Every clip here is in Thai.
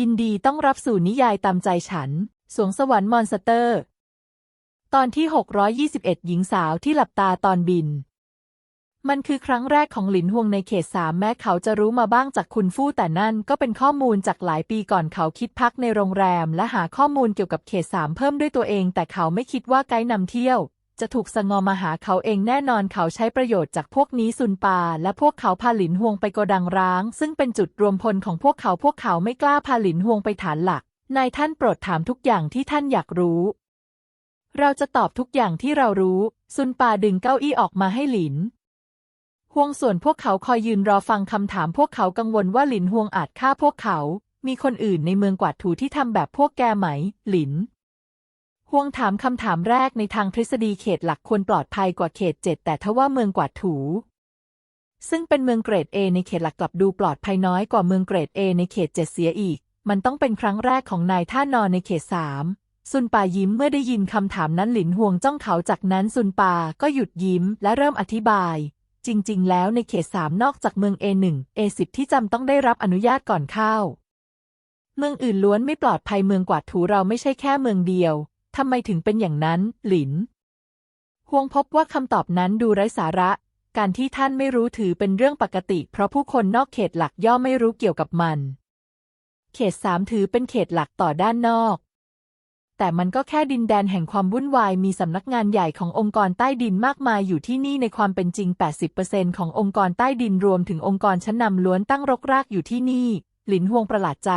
ยินดีต้องรับสู่นิยายตามใจฉัน สวงสวรรค์มอนสเตอร์ ตอนที่ 621 หญิงสาวที่หลับตาตอนบิน มันคือครั้งแรกของหลินฮวงในเขตสามแม้เขาจะรู้มาบ้างจากคุณฟู่แต่นั่นก็เป็นข้อมูลจากหลายปีก่อนเขาคิดพักในโรงแรม และหาข้อมูลเกี่ยวกับเขตสามเพิ่มด้วยตัวเอง แต่เขาไม่คิดว่าไกด์นำเที่ยว จะถูกสงอมาหาเขาเองแน่นอนเขาใช้ประโยชน์จากพวกนี้ซุนปา และพวกเขาพาหลินฮวงไปโกดังร้าง ซึ่งเป็นจุดรวมพลของพวกเขาพวกเขาไม่กล้าพาหลินฮวงไปฐานหลักนายท่านโปรดถามทุกอย่างที่ท่านอยากรู้ เราจะตอบทุกอย่างที่เรารู้ ซุนปาดึงเก้าอี้ออกมาให้หลินฮวงส่วนพวกเขาคอยยืนรอฟังคำถามพวกเขากังวลว่าหลินฮวงอาจฆ่าพวกเขา มีคนอื่นในเมืองกวาดถูที่ทำแบบพวกแกไหม หลิน ฮวงถามคำถามแรกในทางทฤษฎีเขตหลักควรปลอดภัยกว่าเขตเจ็ดแต่ทว่าเมืองกวาดถู ซึ่งเป็นเมืองเกรด A ในเขตหลักกลับดูปลอดภัยน้อยกว่าเมืองเกรด A ในเขตเจ็ดเสียอีก มันต้องเป็นครั้งแรกของนายท่านอนในเขตสามซุนปายิ้มเมื่อได้ยินคำถามนั้นหลินฮวงจ้องเขาจากนั้นซุนปาก็หยุดยิ้มและเริ่มอธิบาย จริง ๆ แล้วในเขตสามนอกจากเมือง A1 A10 ที่จำต้องได้รับอนุญาตก่อนเข้า เมืองอื่นล้วนไม่ปลอดภัยเมืองกวาดถูเราไม่ใช่แค่เมืองเดียว ทำไมถึงเป็นอย่างนั้น หลินฮวงพบว่าคำตอบนั้นดูไร้สาระ การที่ท่านไม่รู้ถือเป็นเรื่องปกติ เพราะผู้คนนอกเขตหลักย่อมไม่รู้เกี่ยวกับมัน เขตสามถือเป็นเขตหลักต่อด้านนอก แต่มันก็แค่ดินแดนแห่งความวุ่นวาย มีสำนักงานใหญ่ขององค์กรใต้ดินมากมายอยู่ที่นี่ในความเป็นจริง 80%ขององค์กรใต้ดินรวมถึงองค์กรชั้นนำล้วนตั้งรกรากอยู่ที่นี่ หลินฮวงประหลาดใจ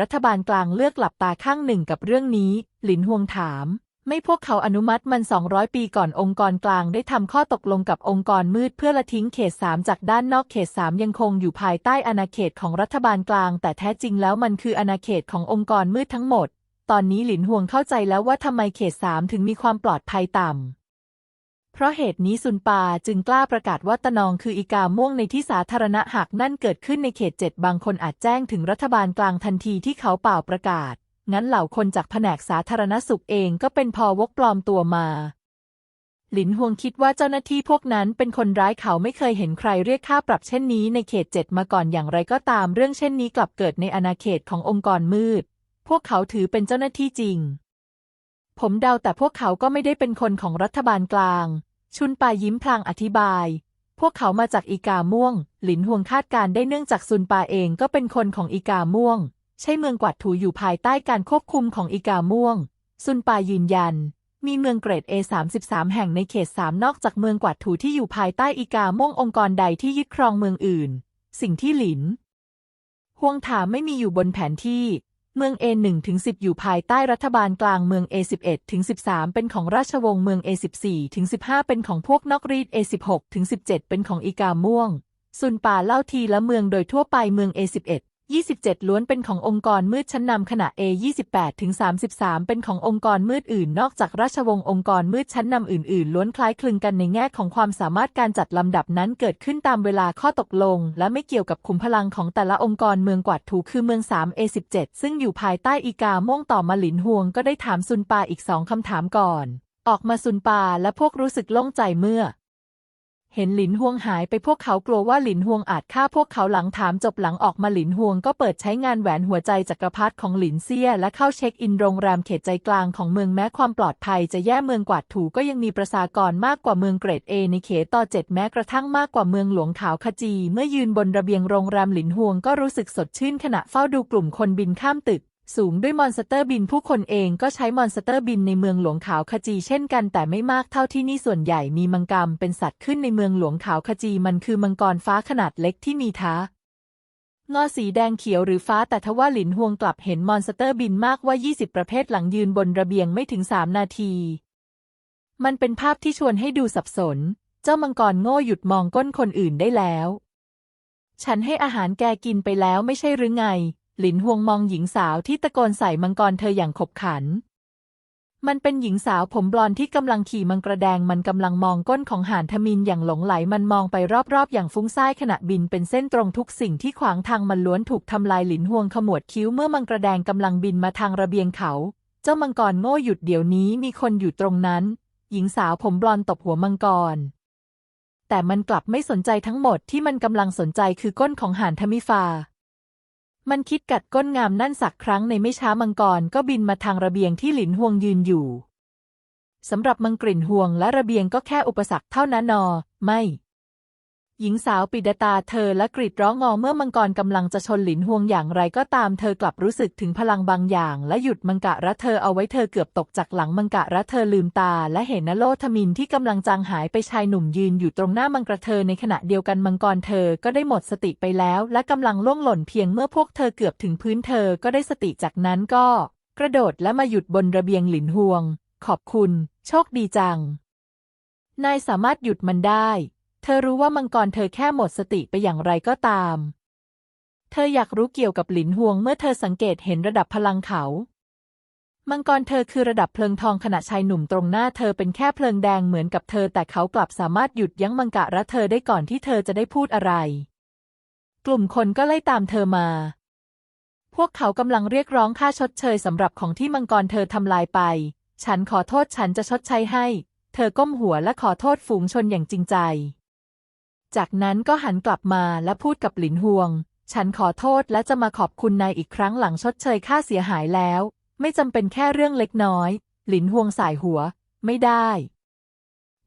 รัฐบาลกลางเลือกหลับตาข้างหนึ่งกับเรื่องนี้ หลินฮวงถาม ไม่พวกเขาอนุมัติมัน 200 ปีก่อนองค์กรกลางได้ทำข้อตกลงกับองค์กรมืดเพื่อละทิ้งเขตสามจากด้านนอกเขตสามยังคงอยู่ภายใต้อาณาเขตของรัฐบาลกลาง แต่แท้จริงแล้วมันคืออาณาเขตขององค์กรมืดทั้งหมด ตอนนี้หลินฮวงเข้าใจแล้วว่าทำไมเขตสามถึงมีความปลอดภัยต่ำ เพราะเหตุนี้ซุนปาจึงกล้าประกาศว่าตะนองคืออีกาม่วงในที่สาธารณะหากนั่นเกิดขึ้นในเขตเจ็ดบางคนอาจแจ้งถึงรัฐบาลกลางทันทีที่เขาเป่าประกาศ งั้นเหล่าคนจากแผนกสาธารณสุขเองก็เป็นพอวกปลอมตัวมา หลินฮวงคิดว่าเจ้าหน้าที่พวกนั้นเป็นคนร้ายเขาไม่เคยเห็นใครเรียกค่าปรับเช่นนี้ในเขตเจ็ดมาก่อนอย่างไรก็ตามเรื่องเช่นนี้กลับเกิดในอาณาเขตขององค์กรมืด พวกเขาถือเป็นเจ้าหน้าที่จริง ผมเดาแต่พวกเขาก็ไม่ได้เป็นคนของรัฐบาลกลาง ชุนปายิ้มพลางอธิบาย พวกเขามาจากอีกาม่วง หลินฮวงคาดการได้เนื่องจากซุนปาเองก็เป็นคนของอีกาม่วง ใช่เมืองกวาดถูอยู่ภายใต้การควบคุมของอีกาม่วง ซุนปายืนยัน มีเมืองเกรด A33 แห่งในเขต 3 นอกจากเมืองกวาดถูที่อยู่ภายใต้อีกาม่วงองค์กรใดที่ยึดครองเมืองอื่น สิ่งที่หลินฮวงถามไม่มีอยู่บนแผนที่ เมือง A1 ถึง10 อยู่ภายใต้รัฐบาลกลางเมือง A11 ถึง13 เป็นของราชวงศ์เมือง A14 ถึง15 เป็นของพวกนอกรีด A16 ถึง17 เป็นของอีกาม่วงซุนป่าเล่าทีละเมืองโดยทั่วไปเมือง A11 27 ล้วนเป็นขององค์กรมืดชั้นนำขณะ A28 ถึง33 เป็นขององค์กรมืดอื่น นอกจากราชวงศ์องค์กรมืดชั้นนำอื่นๆ ล้วนคล้ายคลึงกันในแง่ของความสามารถการจัดลำดับนั้นเกิดขึ้นตามเวลาข้อตกลง และไม่เกี่ยวกับขุมพลังของแต่ละองค์กรเมืองกวาดถูคือเมือง 3 A17 ซึ่งอยู่ภายใต้อีกาม่วงต่อมาหลินฮวงก็ได้ถามซุนปาอีกสองคำถามก่อน ออกมาซุนปาและพวกรู้สึกโล่งใจเมื่อ เห็นหลินฮวงหายไปพวกเขากลัวว่าหลินฮวงอาจฆ่าพวกเขาหลังถามจบหลังออกมาหลินฮวงก็เปิดใช้งานแหวนหัวใจจักรพรรดิของหลินเซี่ยและเข้าเช็คอินโรงแรมเขตใจกลางของเมืองแม้ความปลอดภัยจะแย่เมืองกวาดถูก็ยังมีประชากรมากกว่าเมืองเกรดเอในเขตต่อเจ็ดแม้กระทั่งมากกว่าเมืองหลวงขาวขจี เมื่อยืนบนระเบียงโรงแรมหลินฮวงก็รู้สึกสดชื่นขณะเฝ้าดูกลุ่มคนบินข้ามตึก สูงด้วยมอนสเตอร์บินผู้คนเองก็ใช้มอนสเตอร์บินในเมืองหลวงขาวขจีเช่นกันแต่ไม่มากเท่าที่นี่ส่วนใหญ่มีมังกรเป็นสัตว์ขึ้นในเมืองหลวงขาวขจีมันคือมังกรฟ้าขนาดเล็กที่มีท้างอสีแดงเขียวหรือฟ้าแต่ทว่าหลินฮวงกลับเห็นมอนสเตอร์บินมากว่า 20 ประเภทหลังยืนบนระเบียงไม่ถึง3นาที มันเป็นภาพที่ชวนให้ดูสับสน เจ้ามังกรโง่หยุดมองก้นคนอื่นได้แล้ว ฉันให้อาหารแกกินไปแล้วไม่ใช่หรือไง หลินฮวงมองหญิงสาวที่ตะโกนใส่มังกรเธออย่างขบขัน มันเป็นหญิงสาวผมบลอนที่กำลังขี่มังกระแดงมันกำลังมองก้นของหานทมินอย่างหลงไหลมันมองไปรอบๆ อย่างฟุ้งซ่านขณะบินเป็นเส้นตรงทุกสิ่งที่ขวางทางมันล้วนถูกทำลายหลินฮวงขมวดคิ้วเมื่อมังกระแดงกำลังบินมาทางระเบียงเขา เจ้ามังกรโง่หยุดเดี๋ยวนี้มีคนอยู่ตรงนั้น หญิงสาวผมบลอนตบหัวมังกรแต่มันกลับไม่สนใจทั้งหมดที่มันกำลังสนใจคือก้นของหานทมิฟา มันคิดกัดก้นงามนั่นสักครั้งในไม่ช้ามังกรก็บินมาทางระเบียงที่หลินห่วงยืนอยู่สำหรับมังกลิ่นห่วงและระเบียงก็แค่อุปสรรคเท่านั้นนอ ไม่ หญิงสาวปิดตาเธอและกรีดร้องงอเมื่อมังกรกำลังจะชนหลินห่วงอย่างไรก็ตามเธอกลับรู้สึกถึงพลังบางอย่าง และหยุดมังกะระเธอเอาไว้เธอเกือบตกจากหลังมังกะระเธอลืมตา และเห็นนโลทมินที่กำลังจางหายไปชายหนุ่มยืนอยู่ตรงหน้ามังกรเธอในขณะเดียวกันมังกรเธอก็ได้หมดสติไปแล้ว และกำลังล่วงหล่นเพียงเมื่อพวกเธอเกือบถึงพื้นเธอก็ได้สติจากนั้นก็ กระโดดและมาหยุดบนระเบียงหลินห่วง ขอบคุณ โชคดีจังนายสามารถหยุดมันได้ เธอรู้ว่ามังกรเธอแค่หมดสติไปอย่างไรก็ตาม เธออยากรู้เกี่ยวกับหลินห่วงเมื่อเธอสังเกตเห็นระดับพลังเขา มังกรเธอคือระดับเพลิงทองขณะชายหนุ่มตรงหน้าเธอเป็นแค่เพลิงแดงเหมือนกับเธอ แต่เขากลับสามารถหยุดยั้งมังกะระเธอได้ก่อนที่เธอจะได้พูดอะไร กลุ่มคนก็ไล่ตามเธอมา พวกเขากำลังเรียกร้องค่าชดเชยสำหรับของที่มังกรเธอทำลายไป ฉันขอโทษฉันจะชดใช้ให้ เธอก้มหัวและขอโทษฝูงชนอย่างจริงใจ จากนั้นก็หันกลับมาและพูดกับหลินฮวง ฉันขอโทษและจะมาขอบคุณนายอีกครั้งหลังชดเชยค่าเสียหายแล้ว ไม่จำเป็นแค่เรื่องเล็กน้อย หลินฮวงสายหัว ไม่ได้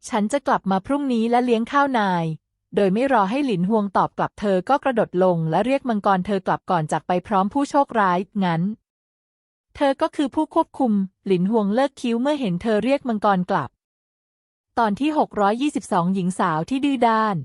ฉันจะกลับมาพรุ่งนี้และเลี้ยงข้าวนาย โดยไม่รอให้หลินฮวงตอบกลับเธอก็กระโดดลงและเรียกมังกรเธอกลับก่อนจากไปพร้อมผู้โชคร้าย งั้น เธอก็คือผู้ควบคุม หลินฮวงเลิกคิ้วเมื่อเห็นเธอเรียกมังกรกลับ ตอนที่ 622 หญิงสาวที่ดื้อด้าน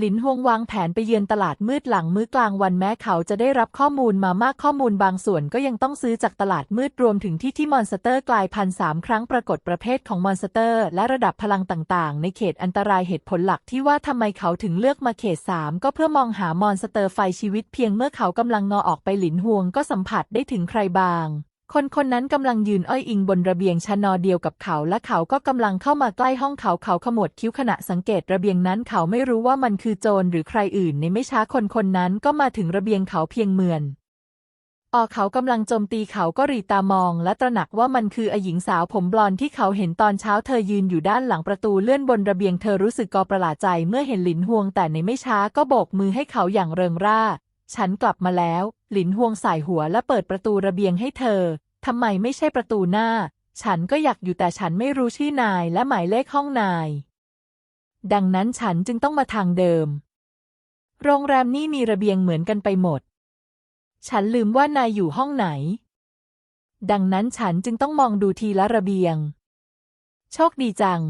หลินฮวงวางแผนไปเยือนตลาดมืดหลังมื้อกลางวันแม้เขาจะได้รับข้อมูลมามากข้อมูลบางส่วนก็ยังต้องซื้อจากตลาดมืดรวมถึงที่ที่มอนสเตอร์กลายพันธุ์สามครั้งปรากฏประเภทของมอนสเตอร์ และระดับพลังต่างๆ ในเขตอันตรายเหตุผลหลักที่ว่าทำไมเขาถึงเลือกมาเขตสามก็เพื่อมองหามอนสเตอร์ไฟชีวิตเพียงเมื่อเขากำลังงอออกไปหลินฮวงก็สัมผัสได้ถึงใครบาง คนคนนั้นกำลังยืนอ้อยอิงบนระเบียงชานอเดียวกับเขา และเขาก็กำลังเข้ามาใกล้ห้องเขาเขาขมวดคิ้วขณะสังเกตระเบียงนั้นเขาไม่รู้ว่ามันคือโจรหรือใครอื่นในไม่ช้าคนคนนั้นก็มาถึงระเบียงเขาเพียงเมือนออกเขากำลังโจมตีเขาก็รีตามองและตระหนักว่ามันคืออหญิงสาวผมบลอนด์ที่เขาเห็นตอนเช้าเธอยืนอยู่ด้านหลังประตูเลื่อนบนระเบียงเธอรู้สึกกอประหลาดใจเมื่อเห็นหลินฮวงแต่ในไม่ช้าก็โบกมือให้เขาอย่างเริงร่า ฉันกลับมาแล้ว หลินฮวงสายหัวและเปิดประตูระเบียงให้เธอ ทำไมไม่ใช่ประตูหน้า ฉันก็อยากอยู่แต่ฉันไม่รู้ชื่อนายและหมายเลขห้องนาย ดังนั้นฉันจึงต้องมาทางเดิม โรงแรมนี่มีระเบียงเหมือนกันไปหมด ฉันลืมว่านายอยู่ห้องไหน ดังนั้นฉันจึงต้องมองดูทีละระเบียง โชคดีจัง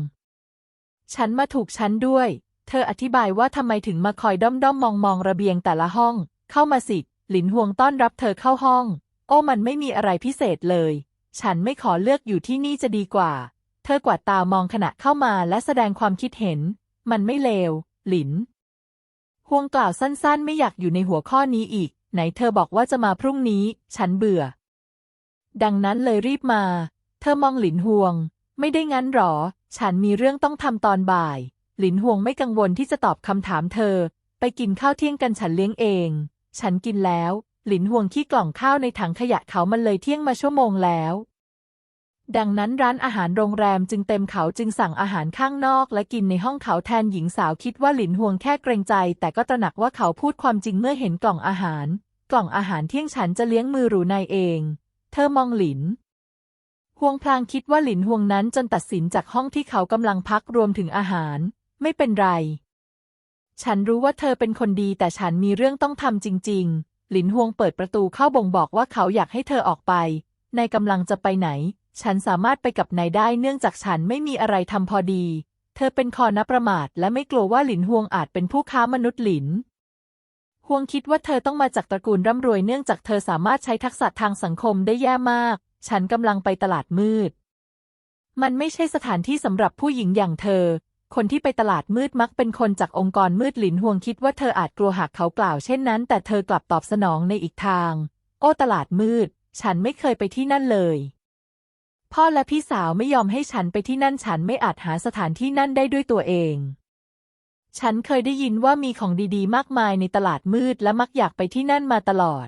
ฉันมาถูกฉันด้วย เธออธิบายว่าทำไมถึงมาคอยด้อมด้อมมองมองระเบียงแต่ละห้อง เข้ามาสิ หลินห่วงต้อนรับเธอเข้าห้อง โอ้มันไม่มีอะไรพิเศษเลย ฉันไม่ขอเลือกอยู่ที่นี่จะดีกว่า เธอกวาดตามองขณะเข้ามาและแสดงความคิดเห็น มันไม่เลว หลินห่วงกล่าวสั้นๆ ไม่อยากอยู่ในหัวข้อนี้อีก ไหนเธอบอกว่าจะมาพรุ่งนี้ ฉันเบื่อ ดังนั้นเลยรีบมา เธอมองหลินห่วง ไม่ได้งั้นหรอ ฉันมีเรื่องต้องทำตอนบ่าย หลินห่วงไม่กังวลที่จะตอบคำถามเธอ ไปกินข้าวเที่ยงกันฉันเลี้ยงเอง ฉันกินแล้ว หลินห่วงขี้กล่องข้าวในถังขยะเขามันเลยเที่ยงมาชั่วโมงแล้ว ดังนั้นร้านอาหารโรงแรมจึงเต็มเขาจึงสั่งอาหารข้างนอกและกินในห้องเขาแทนหญิงสาวคิดว่าหลินห่วงแค่เกรงใจ แต่ก็ตระหนักว่าเขาพูดความจริงเมื่อเห็นกล่องอาหาร กล่องอาหารเที่ยงฉันจะเลี้ยงมือหรูนายเอง เธอมองหลินห่วงพลางคิดว่าหลินห่วงนั้นจนตัดสินจากห้องที่เขากำลังพักรวมถึงอาหาร ไม่เป็นไร ฉันรู้ว่าเธอเป็นคนดีแต่ฉันมีเรื่องต้องทำจริง ๆ หลินห่วงเปิดประตูเข้าบ่งบอกว่าเขาอยากให้เธอออกไป นายกำลังจะไปไหน ฉันสามารถไปกับนายได้เนื่องจากฉันไม่มีอะไรทำพอดี เธอเป็นคอนับประมาทและไม่กลัวว่าหลินห่วงอาจเป็นผู้ค้ามนุษย์หลินห่วงคิดว่าเธอต้องมาจากตระกูลร่ำรวยเนื่องจากเธอสามารถใช้ทักษะทางสังคมได้แย่มาก ฉันกำลังไปตลาดมืด มันไม่ใช่สถานที่สำหรับผู้หญิงอย่างเธอ คนที่ไปตลาดมืดมักเป็นคนจากองค์กรมืดหลินห่วงคิดว่าเธออาจกลัวหากเขากล่าวเช่นนั้น แต่เธอกลับตอบสนองในอีกทาง โอ้ตลาดมืด ฉันไม่เคยไปที่นั่นเลย พ่อและพี่สาวไม่ยอมให้ฉันไปที่นั่นฉันไม่อาจหาสถานที่นั่นได้ด้วยตัวเอง ฉันเคยได้ยินว่ามีของดีๆ มากมายในตลาดมืดและมักอยากไปที่นั่นมาตลอด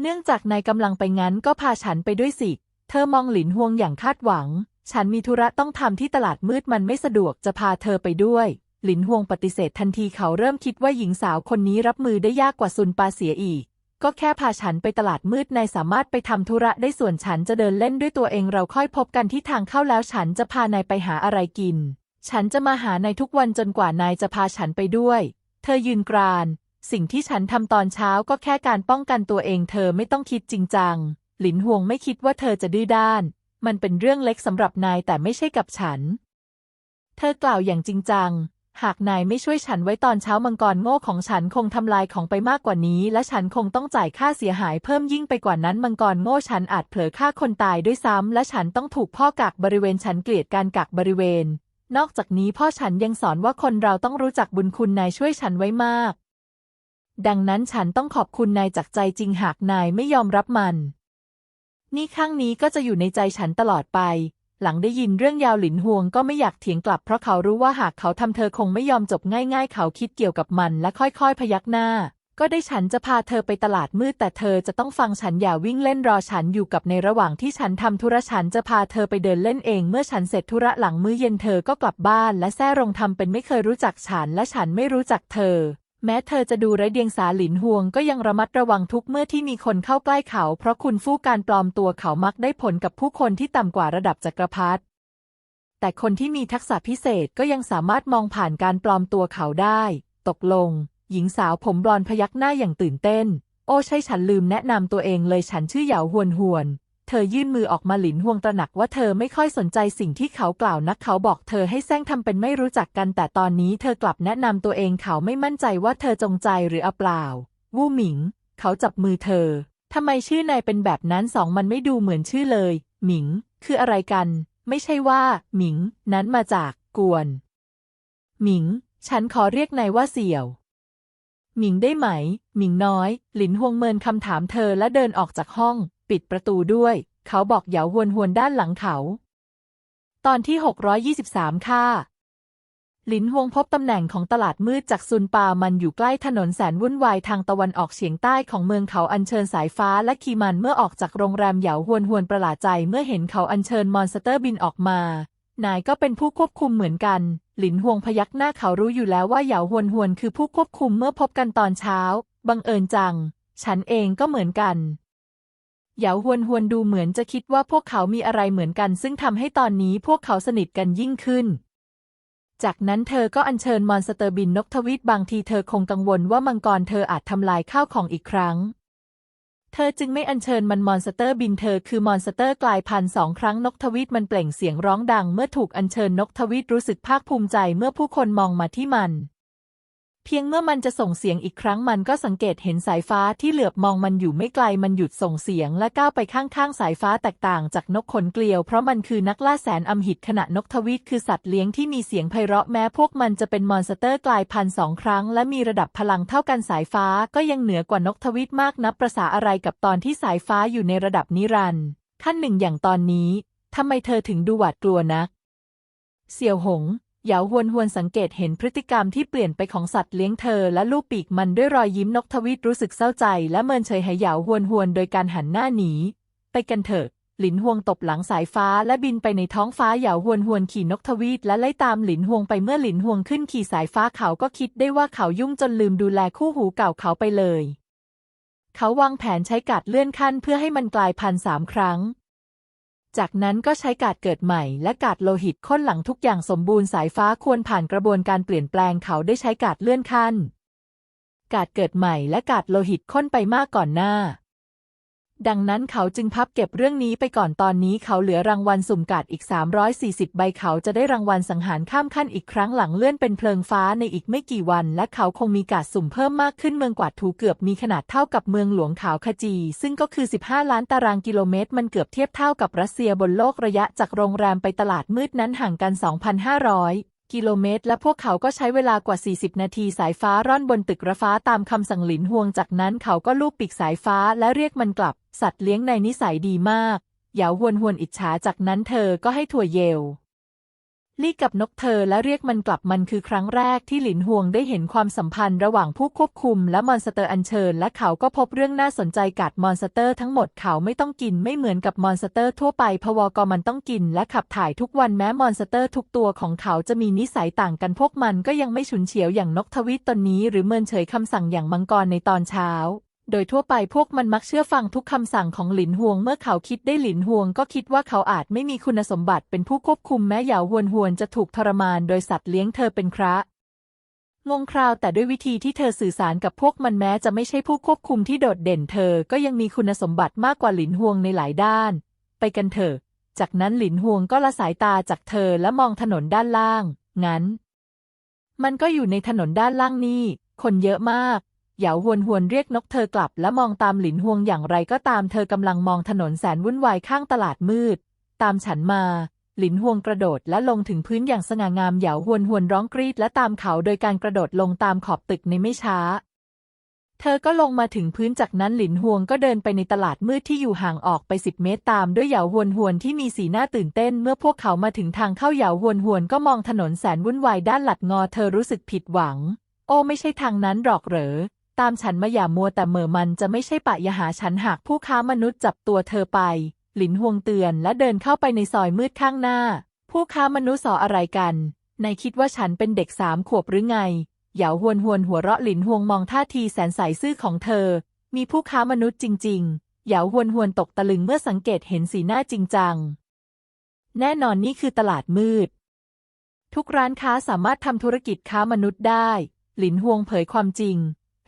เนื่องจากนายกำลังไปงั้นก็พาฉันไปด้วยสิ เธอมองหลินห่วงอย่างคาดหวัง ฉันมีธุระต้องทำที่ตลาดมืดมันไม่สะดวกจะพาเธอไปด้วย หลินห่วงปฏิเสธทันทีเขาเริ่มคิดว่าหญิงสาวคนนี้รับมือได้ยากกว่าซุนปาเสียอีก ก็แค่พาฉันไปตลาดมืดนายสามารถไปทำธุระได้ส่วนฉันจะเดินเล่นด้วยตัวเองเราค่อยพบกันที่ทางเข้าแล้วฉันจะพานายไปหาอะไรกิน ฉันจะมาหานายทุกวันจนกว่านายจะพาฉันไปด้วย เธอยืนกราน สิ่งที่ฉันทำตอนเช้าก็แค่การป้องกันตัวเอง เธอไม่ต้องคิดจริงจัง หลินห่วงไม่คิดว่าเธอจะดื้อด้าน มันเป็นเรื่องเล็กสำหรับนายแต่ไม่ใช่กับฉัน เธอกล่าวอย่างจริงจัง หากนายไม่ช่วยฉันไว้ตอนเช้ามังกรโง่ของฉันคงทำลายของไปมากกว่านี้ และฉันคงต้องจ่ายค่าเสียหายเพิ่มยิ่งไปกว่านั้นมังกรโง่ฉันอาจเผลอฆ่าคนตายด้วยซ้ำและฉันต้องถูกพ่อกักบริเวณฉันเกลียดการกักบริเวณ นอกจากนี้พ่อฉันยังสอนว่าคนเราต้องรู้จักบุญคุณนายช่วยฉันไว้มากดังนั้นฉันต้องขอบคุณนายจากใจจริงหากนายไม่ยอมรับมัน นี่ข้างนี้ก็จะอยู่ในใจฉันตลอดไป หลังได้ยินเรื่องยาวหลินฮวงก็ไม่อยากเถียงกลับเพราะเขารู้ว่าหากเขาทำเธอคงไม่ยอมจบง่ายๆ เขาคิดเกี่ยวกับมันและค่อยๆ พยักหน้า ก็ได้ฉันจะพาเธอไปตลาดมืดแต่เธอจะต้องฟังฉันอย่าวิ่งเล่นรอฉันอยู่กับในระหว่างที่ฉันทำธุระฉันจะพาเธอไปเดินเล่นเอง เมื่อฉันเสร็จธุระหลังมื้อเย็นเธอก็กลับบ้าน และแซ่รงทำเป็นไม่เคยรู้จักฉันและฉันไม่รู้จักเธอ แม้เธอจะดูไร้เดียงสาหลินฮวงก็ยังระมัดระวังทุกเมื่อที่มีคนเข้าใกล้เขา เพราะคุณฟู่การปลอมตัวเขามักได้ผลกับผู้คนที่ต่ำกว่าระดับจักรพรรดิแต่คนที่มีทักษะพิเศษก็ยังสามารถมองผ่านการปลอมตัวเขาได้ ตกลง หญิงสาวผมบลอนพยักหน้าอย่างตื่นเต้น โอ้ใช่ฉันลืมแนะนำตัวเองเลยฉันชื่อเหยาหวนหวน เธอยื่นมือออกมาหลินห่วงตระหนักว่าเธอไม่ค่อยสนใจสิ่งที่เขากล่าวนักเขาบอกเธอให้แซงทำเป็นไม่รู้จักกัน แต่ตอนนี้เธอกลับแนะนำตัวเองเขาไม่มั่นใจว่าเธอจงใจหรืออเปล่า วู่หมิง เขาจับมือเธอทำไมชื่อนายเป็นแบบนั้นสองมันไม่ดูเหมือนชื่อเลย หมิง คืออะไรกัน ไม่ใช่ว่า หมิง นั้นมาจาก กวน หมิง ฉันขอเรียกนายว่าเสี่ยวหมิงได้ไหม หมิงน้อย หลินฮวงเมินคำถามเธอและเดินออกจากห้อง ปิดประตูด้วย เขาบอกเหยาวนหวนด้านหลังเขา ตอนที่ 623 ค่ะ หลินฮวงพบตำแหน่งของตลาดมืดจากซุนปามันอยู่ใกล้ถนนแสนวุ่นวายทางตะวันออกเฉียงใต้ของเมืองเขาอัญเชิญสายฟ้าและคีมันเมื่อออกจากโรงแรมเหยาวนหวนประหลาดใจเมื่อเห็นเขาอัญเชิญมอนสเตอร์บินออกมานายก็เป็นผู้ควบคุมเหมือนกัน หลินฮวงพยักหน้าเขารู้อยู่แล้วว่าเหยาหวนหวนคือผู้ควบคุมเมื่อพบกันตอนเช้า บังเอิญจัง ฉันเองก็เหมือนกัน เหยาหวนหวนดูเหมือนจะคิดว่าพวกเขามีอะไรเหมือนกัน ซึ่งทำให้ตอนนี้พวกเขาสนิทกันยิ่งขึ้น จากนั้นเธอก็อัญเชิญมอนสเตอร์บินนกทวิตบางทีเธอคงกังวลว่ามังกรเธออาจทำลายข้าวของอีกครั้ง เธอจึงไม่อัญเชิญมันมอนสเตอร์บินเธอคือมอนสเตอร์กลายพันธุ์สองครั้งนกทวิตมันเปล่งเสียงร้องดัง เมื่อถูกอัญเชิญนกทวิตรู้สึกภาคภูมิใจเมื่อผู้คนมองมาที่มัน เพียงเมื่อมันจะส่งเสียงอีกครั้งมันก็สังเกตเห็นสายฟ้าที่เหลือบมองมันอยู่ไม่ไกลมันหยุดส่งเสียงและก้าวไปข้างๆ สายฟ้าแตกต่างจากนกขนเกลียว เพราะมันคือนักล่าแสนอำหิตขณะนกทวิตคือสัตว์เลี้ยงที่มีเสียงไพเราะแม้พวกมันจะเป็นมอนสเตอร์กลายพันธุ์สองครั้ง และมีระดับพลังเท่ากันสายฟ้าก็ยังเหนือกว่านกทวิตมากนับประษาอะไรกับตอนที่สายฟ้าอยู่ในระดับนิรันดร์ขั้นหนึ่งอย่างตอนนี้ทำไมเธอถึงดูหวาดกลัวนัก เสี่ยวหง เหยาหวนหวนสังเกตเห็นพฤติกรรมที่เปลี่ยนไปของสัตว์เลี้ยงเธอและลูกปีกมันด้วยรอยยิ้มนกทวิตรู้สึกเศร้าใจ และเมินเฉยให้เหยาหวนหวนโดยการหันหน้าหนีไปกันเถอะหลินฮวงตบหลังสายฟ้าและบินไปในท้องฟ้าเหยาหวนหวนขี่นกทวีตและไล่ตามหลินฮวงไปเมื่อหลินฮวงขึ้นขี่สายฟ้าเขาก็คิดได้ว่าเขายุ่งจนลืมดูแลคู่หูเก่าเขาไปเลย เขาวางแผนใช้การดเลื่อนขั้นเพื่อให้มันกลายพันธุ์สามครั้ง จากนั้นก็ใช้การดเกิดใหม่และการดโลหิตค้นหลังทุกอย่างสมบูรณ์สายฟ้าควรผ่านกระบวนการเปลี่ยนแปลงเขาได้ใช้การดเลื่อนขั้น การดเกิดใหม่และการดโลหิตค้นไปมากก่อนหน้า ดังนั้นเขาจึงพับเก็บเรื่องนี้ไปก่อนตอนนี้เขาเหลือรางวัลสุ่มกาดอีก 340 ใบเขาจะได้รางวัลสังหารข้ามขั้นอีกครั้งหลังเลื่อนเป็นเพลิงฟ้าในอีกไม่กี่วัน และเขาคงมีกาดสุ่มเพิ่มมากขึ้นเมืองกวาดถูเกือบมีขนาดเท่ากับเมืองหลวงขาวขจี ซึ่งก็คือ 15 ล้านตารางกิโลเมตร มันเกือบเทียบเท่ากับรัสเซียบนโลกระยะจากโรงแรมไปตลาดมืดนั้นห่างกัน 2,500 กิโลเมตร และพวกเขาก็ใช้เวลากว่า 40 นาทีสายฟ้าร่อนบนตึกระฟ้าตามคำสั่งหลินฮวงจากนั้นเขาก็ลูบปีกสายฟ้าและเรียกมันกลับ สัตว์เลี้ยงในนิสัยดีมาก เหยาหวนหวนอิจฉาจากนั้นเธอก็ให้ถั่วเยล ลี่กับนกเธอและเรียกมันกลับมันคือครั้งแรกที่หลินฮวงได้เห็นความสัมพันธ์ระหว่างผู้ควบคุมและมอนสเตอร์อัญเชิญ และเขาก็พบเรื่องน่าสนใจกัดมอนสเตอร์ทั้งหมดเขาไม่ต้องกินไม่เหมือนกับมอนสเตอร์ทั่วไปพวกมันต้องกินและขับถ่ายทุกวันแม้มอนสเตอร์ทุกตัวของเขาจะมีนิสัยต่างกันพวกมันก็ยังไม่ฉุนเฉียวอย่างนกทวิตตนนี้ หรือเมินเฉยคำสั่งอย่างมังกรในตอนเช้า โดยทั่วไปพวกมันมักเชื่อฟังทุกคำสั่งของหลินฮวง เมื่อเขาคิดได้หลินฮวง ก็คิดว่าเขาอาจไม่มีคุณสมบัติเป็นผู้ควบคุมแม้เหยาหวนหวนจะถูกทรมานโดยสัตว์เลี้ยงเธอเป็นคระงงคราวแต่ด้วยวิธีที่เธอสื่อสารกับพวกมันแม้จะไม่ใช่ผู้ควบคุมที่โดดเด่นเธอก็ยังมีคุณสมบัติมากกว่าหลินฮวงในหลายด้าน ไปกันเถอะ จากนั้นหลินฮวงก็ละสายตาจากเธอและมองถนนด้านล่าง งั้น มันก็อยู่ในถนนด้านล่างนี่ คนเยอะมาก เหยาหวนหวนเรียกนกเธอกลับและมองตามหลินฮวงอย่างไรก็ตามเธอกำลังมองถนนแสนวุ่นวายข้างตลาดมืด ตามฉันมา หลินฮวงกระโดดและลงถึงพื้นอย่างสง่างามเหยาหวนหวนร้องกรีดและตามเขาโดยการกระโดดลงตามขอบตึกในไม่ช้า เธอก็ลงมาถึงพื้นจากนั้นหลินฮวงก็เดินไปในตลาดมืดที่อยู่ห่างออกไปสิบเมตรตามด้วยเหยาหวนหวนที่มีสีหน้าตื่นเต้น เมื่อพวกเขามาถึงทางเข้าเหยาหวนหวนก็มองถนนแสนวุ่นวายด้านหลัดงอ เธอรู้สึกผิดหวัง โอ้ไม่ใช่ทางนั้นหรอกเหรอ ตามฉันมาอย่ามัวแต่เหม่อมันจะไม่ใช่ปะยาหาฉันหากผู้ค้ามนุษย์จับตัวเธอไป หลินฮวงเตือนและเดินเข้าไปในซอยมืดข้างหน้า ผู้ค้ามนุษย์สออะไรกันนายคิดว่าฉันเป็นเด็กสามขวบหรือไงเหยาหวนหวนหัวเราะหลินฮวงมองท่าทีแสนใสซื่อของเธอ มีผู้ค้ามนุษย์จริง ๆเหยาหวนหวนตกตะลึงเมื่อสังเกตเห็นสีหน้าจริงจัง แน่นอนนี่คือตลาดมืด ทุกร้านค้าสามารถทำธุรกิจค้ามนุษย์ได้ หลินฮวงเผยความจริง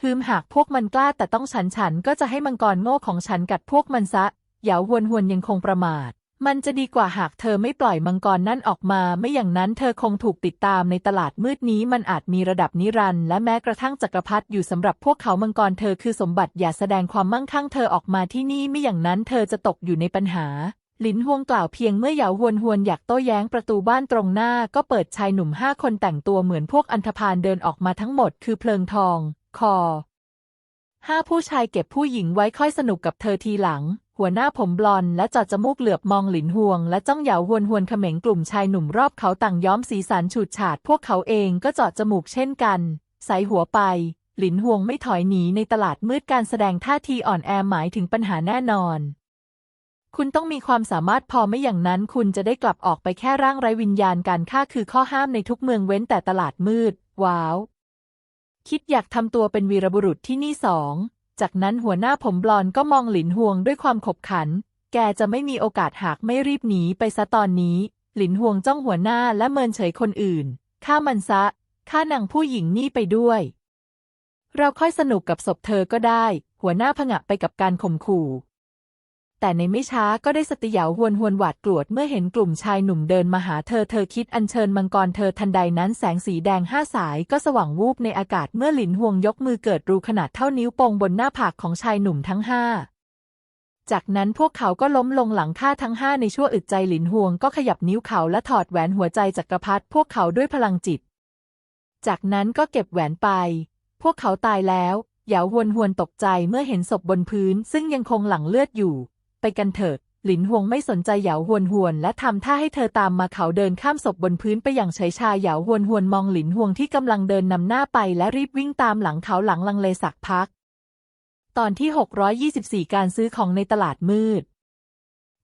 ฮืมหากพวกมันกล้าแต่ต้องฉันฉันก็จะให้มังกรโง่ของฉันกัดพวกมันซะเหยาหวนหวนยังคงประมาท มันจะดีกว่าหากเธอไม่ปล่อยมังกรนั่นออกมา ไม่อย่างนั้นเธอคงถูกติดตามในตลาดมืดนี้ มันอาจมีระดับนิรันดร์และแม้กระทั่งจักรพรรดิอยู่สำหรับพวกเขามังกรเธอคือสมบัติอย่าแสดงความมั่งคั่งเธอออกมาที่นี่ไม่อย่างนั้นเธอจะตกอยู่ในปัญหาหลินฮวงกล่าวเพียงเมื่อเหยาหวนหวนอยากโต้แย้งประตูบ้านตรงหน้า ก็เปิดชายหนุ่มห้าคนแต่งตัวเหมือนพวกอันธพาลเดินออกมาทั้งหมดคือเพลิงทอง คอห้าผู้ชายเก็บผู้หญิงไว้ค่อยสนุกกับเธอทีหลัง หัวหน้าผมบลอนและจอดจมูกเหลือบมองหลินหวง และจ้องเหยาหวนหวนเขม็งกลุ่มชายหนุ่มรอบเขาต่างย้อมสีสันฉูดฉาด พวกเขาเองก็จาะจมูกเช่นกันใส่หัวไป หลินหวงไม่ถอยหนีในตลาดมืดการแสดงท่าทีอ่อนแอหมายถึงปัญหาแน่นอน คุณต้องมีความสามารถพอไม่อย่างนั้น คุณจะได้กลับออกไปแค่ร่างไร้วิญญาณการฆ่าคือข้อห้ามในทุกเมืองเว้นแต่ตลาดมืด ว้าว คิดอยากทำตัวเป็นวีรบุรุษที่นี่สอง จากนั้นหัวหน้าผมบลอนก็มองหลินหวงด้วยความขบขัน แกจะไม่มีโอกาสหากไม่รีบหนีไปซะตอนนี้ หลินหวงจ้องหัวหน้าและเมินเฉยคนอื่น ฆ่ามันซะ ฆ่านางผู้หญิงนี่ไปด้วย เราค่อยสนุกกับศพเธอก็ได้ หัวหน้าผงะไปกับการข่มขู่ แต่ในไม่ช้าก็ได้สติเหยาหวนหวนหวาดกลวดเมื่อเห็นกลุ่มชายหนุ่มเดินมาหาเธอเธอคิดอัญเชิญมังกรเธอทันใดนั้นแสงสีแดงห้าสายก็สว่างวูบในอากาศเมื่อหลินห่วงยกมือเกิดรูขนาดเท่านิ้วโป้งบนหน้าผากของชายหนุ่มทั้งห้าจากนั้นพวกเขาก็ล้มลงหลังฆ่าทั้งห้าในชั่วอึดใจหลินห่วงก็ขยับนิ้วเขาและถอดแหวนหัวใจจักรพรรดิพวกเขาด้วยพลังจิต จากนั้นก็เก็บแหวนไป พวกเขาตายแล้วเหยาหวนหวนตกใจเมื่อเห็นศพบนพื้นซึ่งยังคงหลั่งเลือดอยู่ ไปกันเถอะ หลินหวงไม่สนใจเหยาหวนหวน และทำท่าให้เธอตามมาเขาเดินข้ามศพบนพื้นไปอย่างเฉยชาเหยาหวนหวนมองหลินหวงที่กำลังเดินนำหน้าไปและรีบวิ่งตามหลังเขาหลังลังเลสักพัก ตอนที่ 624 การซื้อของในตลาดมืด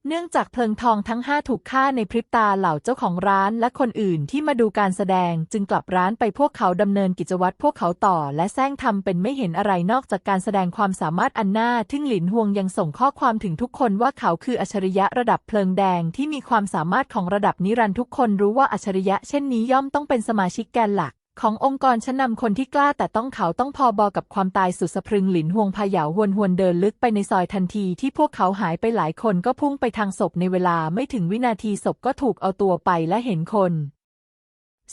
เนื่องจากเพลิงทองทั้งห้าถูกฆ่าในพริบตาเหล่าเจ้าของร้านและคนอื่นที่มาดูการแสดงจึงกลับร้านไปพวกเขาดำเนินกิจวัตรพวกเขาต่อ และแซงทำเป็นไม่เห็นอะไรนอกจากการแสดงความสามารถอันน่าทึ่งหลินฮวงยังส่งข้อความถึงทุกคนว่าเขาคืออัจฉริยะระดับเพลิงแดงที่มีความสามารถของระดับนิรันดร์ทุกคนรู้ว่าอัจฉริยะเช่นนี้ย่อมต้องเป็นสมาชิกแกนหลัก ขององค์กรชั้นนำคนที่กล้าแต่ต้องเขาต้องพอบอกับความตายสุดสะพรึงหลินหวงพาเหยาหวนหวนเดินลึกไปในซอยทันทีที่พวกเขาหายไปหลายคนก็พุ่งไปทางศพในเวลาไม่ถึงวินาทีศพก็ถูกเอาตัวไปและเห็นคน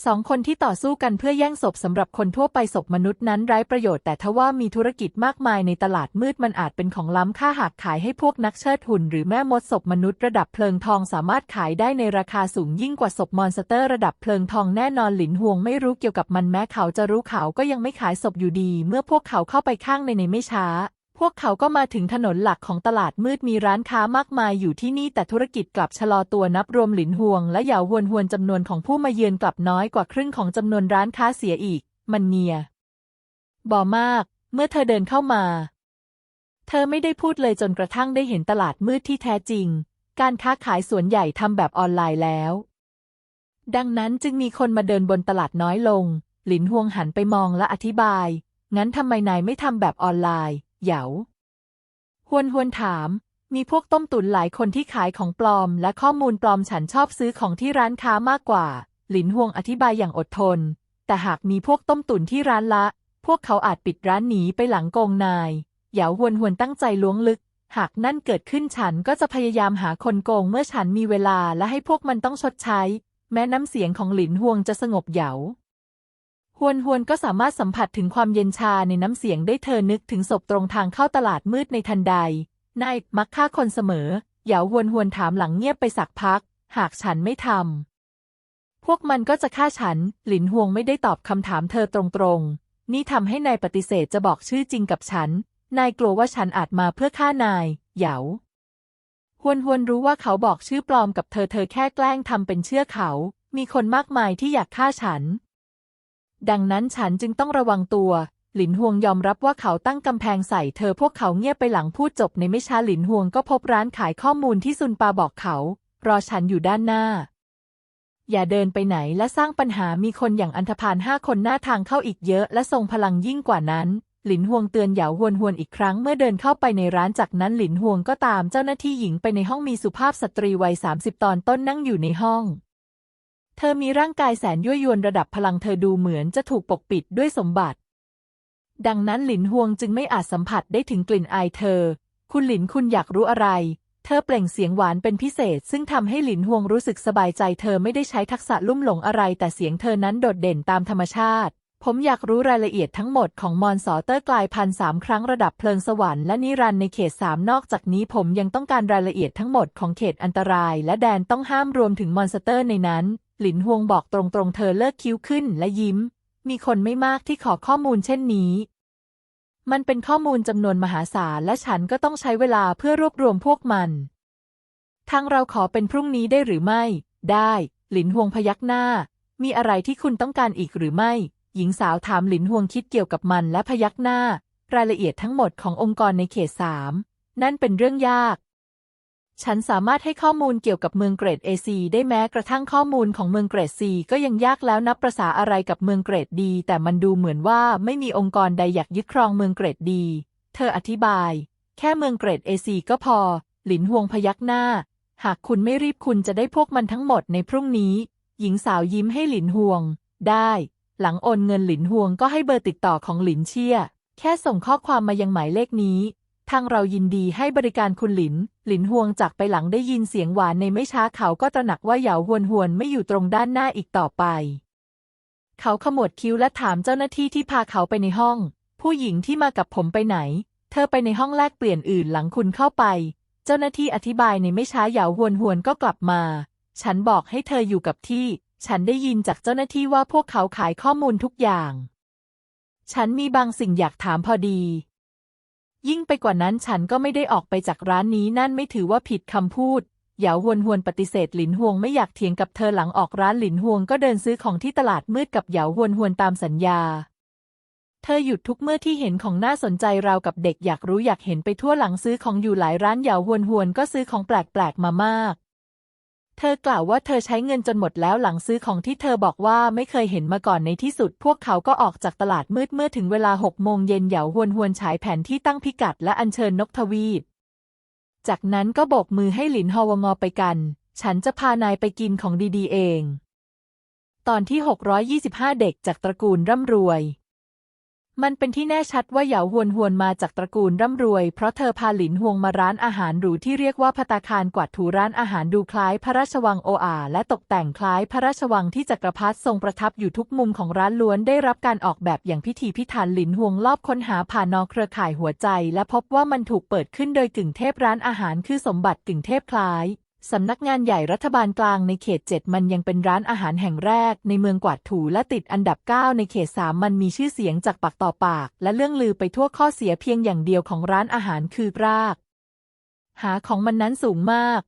สองคนที่ต่อสู้กันเพื่อแย่งศพสำหรับคนทั่วไปศพมนุษย์นั้นไร้ประโยชน์แต่ทว่ามีธุรกิจมากมายในตลาดมืดมันอาจเป็นของล้ำค่าหากขายให้พวกนักเชิดหุ่นหรือแม่มดศพมนุษย์ระดับเพลิงทองสามารถขายได้ในราคาสูงยิ่งกว่าศพมอนสเตอร์ระดับเพลิงทองแน่นอนหลินหวงไม่รู้เกี่ยวกับมันแม้เขาจะรู้เขาก็ยังไม่ขายศพอยู่ดี เมื่อพวกเขาเข้าไปข้างในในไม่ช้า พวกเขาก็มาถึงถนนหลักของตลาดมืดมีร้านค้ามากมายอยู่ที่นี่แต่ธุรกิจกลับชะลอตัวนับรวมหลินหวง และเหยาหวนหวนจำนวนของผู้มาเยือนกลับน้อยกว่าครึ่งของจำนวนร้านค้าเสียอีก มันเนียบ่อมาก เมื่อเธอเดินเข้ามา เธอไม่ได้พูดเลยจนกระทั่งได้เห็นตลาดมืดที่แท้จริง การค้าขายส่วนใหญ่ทำแบบออนไลน์แล้ว ดังนั้นจึงมีคนมาเดินบนตลาดน้อยลง หลินหวงหันไปมองและอธิบาย งั้นทำไมนายไม่ทำแบบออนไลน์ เหยาฮวนฮวนถาม มีพวกต้มตุ๋นหลายคนที่ขายของปลอม และข้อมูลปลอมฉันชอบซื้อของที่ร้านค้ามากกว่า หลินฮวงอธิบายอย่างอดทน แต่หากมีพวกต้มตุ๋นที่ร้านละ พวกเขาอาจปิดร้านหนีไปหลังกงนายเหยาฮวนฮวนตั้งใจล้วงลึก หากนั่นเกิดขึ้นฉันก็จะพยายามหาคนโกงเมื่อฉันมีเวลาและให้พวกมันต้องชดใช้ แม้น้ำเสียงของหลินฮวงจะสงบเหยา ฮวนฮวนก็สามารถสัมผัสถึงความเย็นชาในน้ำเสียงได้เธอนึกถึงศพตรงทางเข้าตลาดมืดในทันใด นายมักฆ่าคนเสมอ เหยาฮวนฮวนถามหลังเงียบไปสักพัก หากฉันไม่ทำ พวกมันก็จะฆ่าฉัน หลินฮวงไม่ได้ตอบคำถามเธอตรงๆ นี่ทำให้นายปฏิเสธจะบอกชื่อจริงกับฉัน นายกลัวว่าฉันอาจมาเพื่อฆ่านาย เหยาฮวนฮวนรู้ว่าเขาบอกชื่อปลอมกับเธอเธอแค่แกล้งทำเป็นเชื่อเขา มีคนมากมายที่อยากฆ่าฉัน ดังนั้นฉันจึงต้องระวังตัว หลินฮวงยอมรับว่าเขาตั้งกำแพงใส่เธอพวกเขาเงียบไปหลังพูดจบในไม่ช้าหลินฮวงก็พบร้านขายข้อมูลที่ซุนปาบอกเขา รอฉันอยู่ด้านหน้า อย่าเดินไปไหนและสร้างปัญหามีคนอย่างอันธพาลห้าคนหน้าทางเข้าอีกเยอะและทรงพลังยิ่งกว่านั้นหลินฮวงเตือนเหยาฮวนฮวนอีกครั้งเมื่อเดินเข้าไปในร้านจากนั้นหลินฮวงก็ตามเจ้าหน้าที่หญิงไปในห้องมีสุภาพสตรีวัยสามสิบตอนต้นนั่งอยู่ในห้อง เธอมีร่างกายแสนยั่วยวนระดับพลังเธอดูเหมือนจะถูกปกปิดด้วยสมบัติ ดังนั้นหลินฮวงจึงไม่อาจสัมผัสได้ถึงกลิ่นอายเธอ คุณหลินคุณอยากรู้อะไร เธอเปล่งเสียงหวานเป็นพิเศษ ซึ่งทำให้หลินฮวงรู้สึกสบายใจ เธอไม่ได้ใช้ทักษะลุ่มหลงอะไร แต่เสียงเธอนั้นโดดเด่นตามธรรมชาติผมอยากรู้รายละเอียดทั้งหมดของมอนสอเตอร์กลายพันธ์สามครั้งระดับเพลิงสวรรค์และนิรันดในเขตสามนอกจากนี้ผมยังต้องการรายละเอียดทั้งหมดของเขตอันตราย และแดนต้องห้ามรวมถึงมอนสเตอร์ในนั้น หลินฮวงบอกตรงๆ เธอเลิกคิ้วขึ้นและยิ้ม มีคนไม่มากที่ขอข้อมูลเช่นนี้ มันเป็นข้อมูลจำนวนมหาศาลและฉันก็ต้องใช้เวลาเพื่อรวบรวมพวกมันทางเราขอเป็นพรุ่งนี้ได้หรือไม่ ได้ หลินฮวงพยักหน้า มีอะไรที่คุณต้องการอีกหรือไม่ หญิงสาวถามหลินฮวงคิดเกี่ยวกับมันและพยักหน้า รายละเอียดทั้งหมดขององค์กรในเขตสามนั่นเป็นเรื่องยาก ฉันสามารถให้ข้อมูลเกี่ยวกับเมืองเกรด AC ได้แม้กระทั่งข้อมูลของเมืองเกรด C ก็ยังยากแล้วนับประษาอะไรกับเมืองเกรดดี แต่มันดูเหมือนว่าไม่มีองค์กรใดอยากยึดครองเมืองเกรดดี เธออธิบาย แค่เมืองเกรด AC ก็พอ หลินฮวงพยักหน้า หากคุณไม่รีบคุณจะได้พวกมันทั้งหมดในพรุ่งนี้ หญิงสาวยิ้มให้หลินฮวง ได้ หลังโอนเงินหลินฮวงก็ให้เบอร์ติดต่อของหลินเชี่ย แค่ส่งข้อความมายังหมายเลขนี้ ทางเรายินดีให้บริการคุณหลิน หลินฮวงจากไปหลังได้ยินเสียงหวานในไม่ช้าเขาก็ตระหนักว่าเหยาฮวนฮวนไม่อยู่ตรงด้านหน้าอีกต่อไป เขาขมวดคิ้วและถามเจ้าหน้าที่ที่พาเขาไปในห้อง ผู้หญิงที่มากับผมไปไหน เธอไปในห้องแลกเปลี่ยนอื่นหลังคุณเข้าไป เจ้าหน้าที่อธิบายในไม่ช้าเหยาฮวนฮวนก็กลับมา ฉันบอกให้เธออยู่กับที่ ฉันได้ยินจากเจ้าหน้าที่ว่าพวกเขาขายข้อมูลทุกอย่าง ฉันมีบางสิ่งอยากถามพอดี ยิ่งไปกว่านั้นฉันก็ไม่ได้ออกไปจากร้านนี้นั่นไม่ถือว่าผิดคำพูดเหยาฮวนฮวนปฏิเสธหลินฮวงไม่อยากเถียงกับเธอหลังออกร้านหลินฮวงก็เดินซื้อของที่ตลาดมืดกับเหยาฮวนฮวนตามสัญญา เธอหยุดทุกเมื่อที่เห็นของน่าสนใจราวกับเด็กอยากรู้อยากเห็นไปทั่วหลังซื้อของอยู่หลายร้านเหยาฮวนฮวนก็ซื้อของแปลกๆมามาก เธอกล่าวว่าเธอใช้เงินจนหมดแล้วหลังซื้อของที่เธอบอกว่าไม่เคยเห็นมาก่อนในที่สุด พวกเขาก็ออกจากตลาดมืดเมื่อถึงเวลาหกโมงเย็นเหยาฮวนฮวนฉายแผนที่ตั้งพิกัดและอัญเชิญนกทวีป จากนั้นก็โบกมือให้หลินฮอวงอไปกัน ฉันจะพานายไปกินของดีๆเอง ตอนที่ 625 เด็กจากตระกูลร่ำรวย มันเป็นที่แน่ชัดว่าเหยาฮวนฮวนมาจากตระกูลร่ำรวย เพราะเธอพาหลินฮวงมาร้านอาหารหรูที่เรียกว่าพัตตาคารกวาดถูร้านอาหารดูคล้ายพระราชวังโออาและตกแต่งคล้ายพระราชวังที่จักรพรรดิทรงประทับอยู่ทุกมุมของร้านล้วนได้รับการออกแบบอย่างพิถีพิถันหลินฮวงรอบค้นหาผ่านนอเครือข่ายหัวใจ และพบว่ามันถูกเปิดขึ้นโดยกึ่งเทพร้านอาหารคือสมบัติกึ่งเทพคล้าย สำนักงานใหญ่รัฐบาลกลางในเขต 7 มันยังเป็นร้านอาหารแห่งแรก ในเมืองกวาดถูและติดอันดับ 9 ในเขต 3 มันมีชื่อเสียงจากปากต่อปาก และเรื่องลือไปทั่วข้อเสียเพียงอย่างเดียวของร้านอาหารคือราก หาของมันนั้นสูงมาก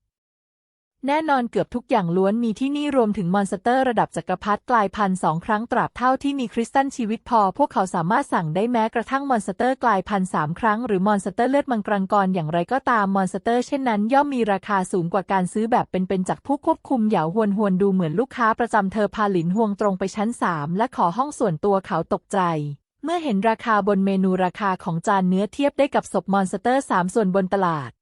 แน่นอนเกือบทุกอย่างล้วนมีที่นี่รวมถึงมอนสเตอร์ระดับจักรพรรดิกลายพันธุ์สองครั้งตราบเท่าที่มีคริสตัลชีวิตพอ พวกเขาสามารถสั่งได้แม้กระทั่งมอนสเตอร์กลายพันธุ์สามครั้งหรือมอนสเตอร์เลือดมังกรกรอย่างไรก็ตามมอนสเตอร์เช่นนั้น ย่อมมีราคาสูงกว่าการซื้อแบบเป็นๆจากผู้ควบคุมเหยาฮวนฮวนดูเหมือนลูกค้าประจำเธอพาหลินฮวงตรงไปชั้นสามและขอห้องส่วนตัวเขาตกใจเมื่อเห็นราคาบนเมนูราคาของจานเนื้อเทียบได้กับศพมอนสเตอร์สามส่วนบนตลาด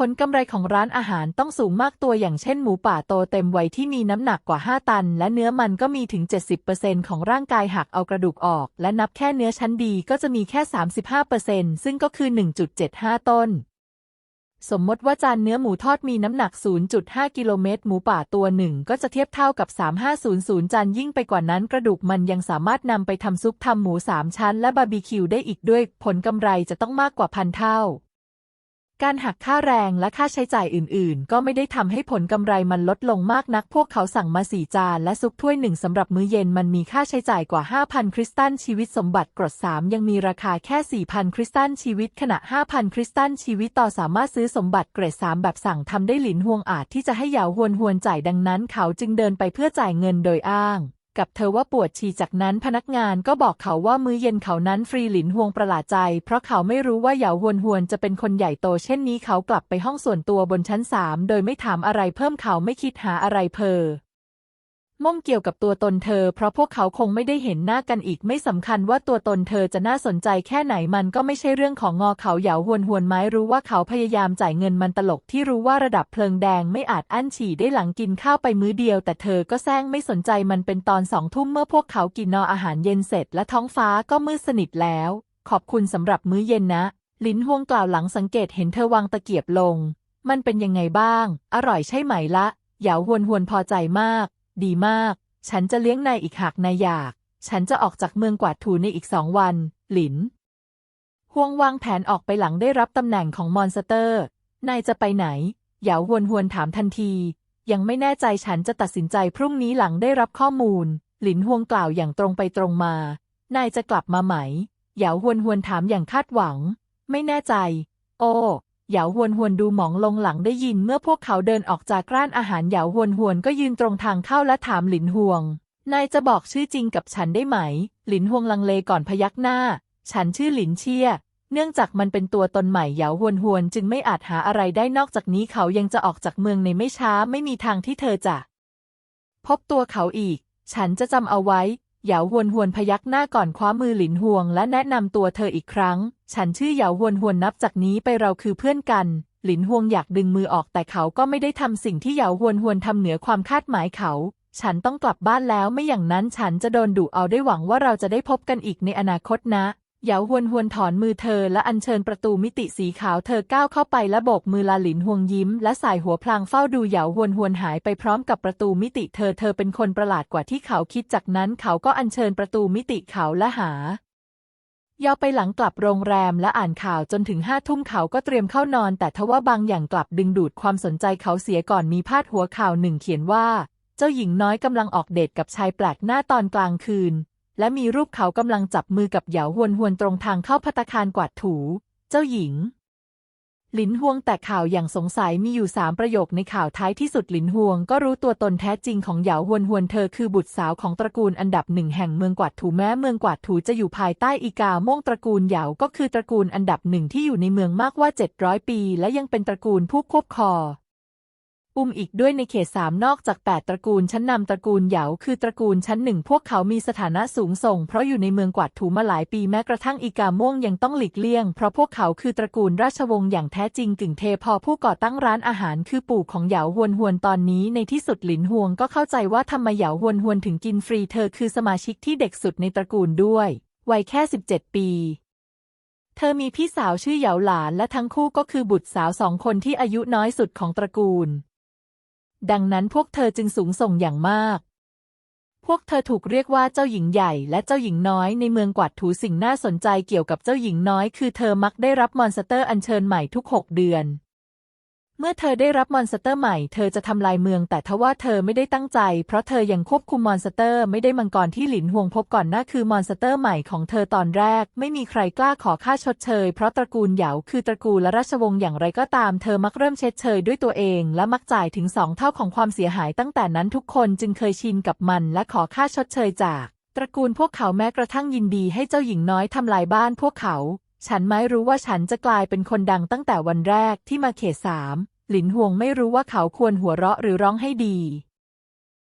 ผลกำไรของร้านอาหารต้องสูงมากตัวอย่างเช่นหมูป่าโตเต็มวัยที่มีน้ำหนักกว่า 5 ตัน และเนื้อมันก็มีถึง 70%ของร่างกายหักเอากระดูกออก และนับแค่เนื้อชั้นดีก็จะมีแค่ 35%ซึ่งก็คือ 1.75 ต้น สมมติว่าจานเนื้อหมูทอดมีน้ำหนัก 0.5 กิโลเมตร หมูป่าตัวหนึ่งก็จะเทียบเท่ากับ 3500 จานยิ่งไปกว่านั้นกระดูกมันยังสามารถนำไปทำซุปทำหมูสามชั้น และบาร์บีคิวได้อีกด้วย ผลกำไรจะต้องมากกว่าพันเท่า การหักค่าแรงและค่าใช้จ่ายอื่น ๆ ก็ไม่ได้ทำให้ผลกำไรมันลดลงมากนัก พวกเขาสั่งมาสี่จานและซุปถ้วยหนึ่งสำหรับมื้อเย็นมันมีค่าใช้จ่ายกว่า 5,000 คริสตัลชีวิตสมบัติกรด3ยังมีราคาแค่ 4,000 คริสตัลชีวิตขณะ 5,000 คริสตัลชีวิตต่อสามารถซื้อสมบัติเกรด3แบบสั่งทำได้หลินฮวงอาจที่จะให้เหยาฮวนฮวนจ่ายดังนั้น เขาจึงเดินไปเพื่อจ่ายเงินโดยอ้าง กับเธอว่าปวดฉี่จากนั้นพนักงานก็บอกเขาว่ามื้อเย็นเขานั้นฟรีหลินห่วงประหลาดใจ เพราะเขาไม่รู้ว่าเหยาฮวนฮวนจะเป็นคนใหญ่โตเช่นนี้เขากลับไปห้องส่วนตัวบนชั้นสามโดยไม่ถามอะไรเพิ่มเขาไม่คิดหาอะไรเพอ ม่งเกี่ยวกับตัวตนเธอ เพราะพวกเขาคงไม่ได้เห็นหน้ากันอีกไม่สำคัญว่าตัวตนเธอจะน่าสนใจแค่ไหนมันก็ไม่ใช่เรื่องของงอเขาเหยาหวนหวนไม้รู้ว่าเขาพยายามจ่ายเงินมันตลกที่รู้ว่าระดับเพลิงแดงไม่อาจอั้นฉี่ได้หลังกินข้าวไปมื้อเดียว แต่เธอก็แซงไม่สนใจมันเป็นตอนสองทุ่มเมื่อพวกเขากินนออาหารเย็นเสร็จและท้องฟ้าก็มืดสนิทแล้ว ขอบคุณสำหรับมื้อเย็นนะ ลินฮวงกล่าวหลังสังเกตเห็นเธอวางตะเกียบลง มันเป็นยังไงบ้าง อร่อยใช่ไหมละเหยาหวนหวนพอใจมาก ดีมาก ฉันจะเลี้ยงนายอีกหากนายอยาก ฉันจะออกจากเมืองกวาดถูในอีกสองวัน หลินฮวงวางแผนออกไปหลังได้รับตำแหน่งของมอนสเตอร์ นายจะไปไหน เหยาหวนหวนถามทันที ยังไม่แน่ใจฉันจะตัดสินใจพรุ่งนี้หลังได้รับข้อมูล หลินฮวงกล่าวอย่างตรงไปตรงมา นายจะกลับมาไหม เหยาหวนหวนถามอย่างคาดหวัง ไม่แน่ใจ โอ้ หยาหวนหวนดูหมองลงหลังได้ยินเมื่อพวกเขาเดินออกจากร้านอาหารเหยาหวนหวนก็ยืนตรงทางเข้าและถามหลินฮวง นายจะบอกชื่อจริงกับฉันได้ไหม หลินฮวงลังเลก่อนพยักหน้า ฉันชื่อหลินเชียเนื่องจากมันเป็นตัวตนใหม่เหยาหวนหวนจึงไม่อาจหาอะไรได้นอกจากนี้เขายังจะออกจากเมืองในไม่ช้าไม่มีทางที่เธอจะ พบตัวเขาอีก ฉันจะจำเอาไว้ หยาหวนหวนพยักหน้าก่อนคว้ามือหลินหวง และแนะนำตัวเธออีกครั้ง ฉันชื่อเหยาหวนหวนนับจากนี้ไปเราคือเพื่อนกัน หลินหวงอยากดึงมือออกแต่เขาก็ไม่ได้ทำสิ่งที่เหยาหวนหวนทำเหนือความคาดหมายเขา ฉันต้องกลับบ้านแล้วไม่อย่างนั้นฉันจะโดนดุเอาได้หวังว่าเราจะได้พบกันอีกในอนาคตนะ เหยาหวนหวนถอนมือเธอและอัญเชิญประตูมิติสีขาวเธอก้าวเข้าไปและโบกมือลาหลินหวงยิ้ม และสายหัวพลางเฝ้าดูเหยาหวนหวนหายไปพร้อมกับประตูมิติเธอเธอเป็นคนประหลาดกว่าที่เขาคิดจากนั้นเขาก็อัญเชิญประตูมิติเขาและหายาวไปหลังกลับโรงแรมและอ่านข่าวจนถึงห้าทุ่มเขาก็เตรียมเข้านอน แต่ทว่าบางอย่างกลับดึงดูดความสนใจเขาเสียก่อนมีพาดหัวข่าวหนึ่งเขียนว่า เจ้าหญิงน้อยกำลังออกเดทกับชายแปลกหน้าตอนกลางคืน และมีรูปเขากำลังจับมือกับเหยาหวนหวนตรงทางเข้าพัตคารกวาดถู เจ้าหญิง หลินฮวงแต่ข่าวอย่างสงสัยมีอยู่สามประโยคในข่าวท้ายที่สุดหลินฮวง ก็รู้ตัวตนแท้จริงของเหยาหวนหวนเธอคือบุตรสาวของตระกูลอันดับหนึ่งแห่งเมืองกวาดถูแม้เมืองกวาดถูจะอยู่ภายใต้อีกาม่วงตระกูลเหยาก็คือตระกูลอันดับหนึ่งที่อยู่ในเมืองมากว่า 700 ปี และยังเป็นตระกูลผู้ควบคอ อุ้มอีกด้วยในเขตสามนอกจาก 8 ตระกูลชั้นนำตระกูลเหยาคือตระกูลชั้นหนึ่งพวกเขามีสถานะสูงส่ง เพราะอยู่ในเมืองกวาดถูมาหลายปีแม้กระทั่งอีกาม่วงยังต้องหลีกเลี่ยง เพราะพวกเขาคือตระกูลราชวงศ์อย่างแท้จริงกึ่งเทพอผู้ก่อตั้งร้านอาหารคือปู่ของเหยาหวนหวนตอนนี้ในที่สุดหลินฮวงก็เข้าใจว่าทำไมเหยาหวนหวนถึงกินฟรีเธอคือสมาชิกที่เด็กสุดในตระกูลด้วยวัยแค่ 17 ปีเธอมีพี่สาวชื่อเหยาหลานและทั้งคู่ก็คือบุตรสาวสองคนที่อายุน้อยสุดของตระกูล ดังนั้นพวกเธอจึงสูงส่งอย่างมาก พวกเธอถูกเรียกว่าเจ้าหญิงใหญ่และเจ้าหญิงน้อยในเมืองกวาดถูสิ่งน่าสนใจเกี่ยวกับเจ้าหญิงน้อย คือเธอมักได้รับมอนสเตอร์อัญเชิญใหม่ทุกหกเดือน เมื่อเธอได้รับมอนสเตอร์ใหม่เธอจะทำลายเมือง แต่ทว่าเธอไม่ได้ตั้งใจ เพราะเธอยังควบคุมมอนสเตอร์ไม่ได้มังกรที่หลินห่วงพบก่อนหน้าคือมอนสเตอร์ใหม่ของเธอตอนแรก ไม่มีใครกล้าขอค่าชดเชย เพราะตระกูลเหยาคือตระกูลและราชวงศ์อย่างไรก็ตาม เธอมักเริ่มเช็ดเชยด้วยตัวเอง และมักจ่ายถึงสองเท่าของความเสียหายตั้งแต่นั้นทุกคนจึงเคยชินกับมัน และขอค่าชดเชยจากตระกูลพวกเขาแม้กระทั่งยินดีให้เจ้าหญิงน้อยทำลายบ้านพวกเขา ฉันไม่รู้ว่าฉันจะกลายเป็นคนดังตั้งแต่วันแรกที่มาเขตสาม หลินห่วงไม่รู้ว่าเขาควรหัวเราะหรือร้องให้ดี